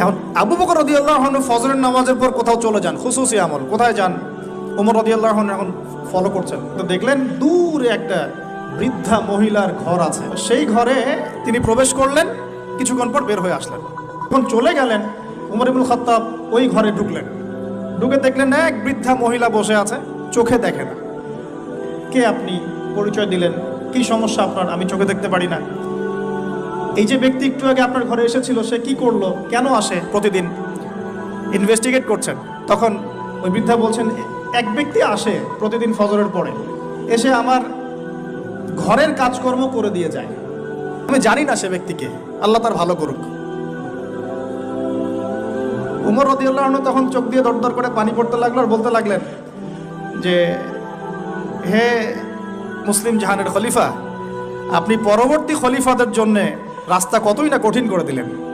এখন আবু বকর রদিয়াল্লাহ ফজরের নামাজের পর কোথাও চলে যান খুশুসি আমল, কোথায় যান? ওমর রদিয়াল্লাহ এখন ফলো করছেন। তো দেখলেন দূরে একটা বৃদ্ধা মহিলার ঘর আছে। সেই ঘরে তিনি প্রবেশ করলেন, কিছুক্ষণ পর বের হয়ে আসলেন। যখন চলে গেলেন, উমর ইবুল খত্তাব ওই ঘরে ঢুকলেন। ঢুকে দেখলেন এক বৃদ্ধা মহিলা বসে আছে, চোখে দেখে না। কে আপনি? পরিচয় দিলেন। কি সমস্যা আপনার? আমি চোখে দেখতে পারি না। এই যে ব্যক্তি একটু আগে আপনার ঘরে এসেছিল, সে কি করল? কেন আসে প্রতিদিন? ইনভেস্টিগেট করছেন। তখন ওই বৃদ্ধা বলছেন, এক ব্যক্তি আসে প্রতিদিন ফজরের পরে। এসে আমার ঘরের কাজকর্ম করে দিয়ে যায়। আমি জানি না সে ব্যক্তিকে। আল্লাহ তার ভালো করুক। উমর রদিউল্লাহ তখন চোখ দিয়ে দরদর করে পানি পড়তে লাগল আর বলতে লাগলেন যে, হে মুসলিম জাহানের খলিফা, আপনি পরবর্তী খলিফাদের জন্য রাস্তা কতই না কঠিন করে দিলেন।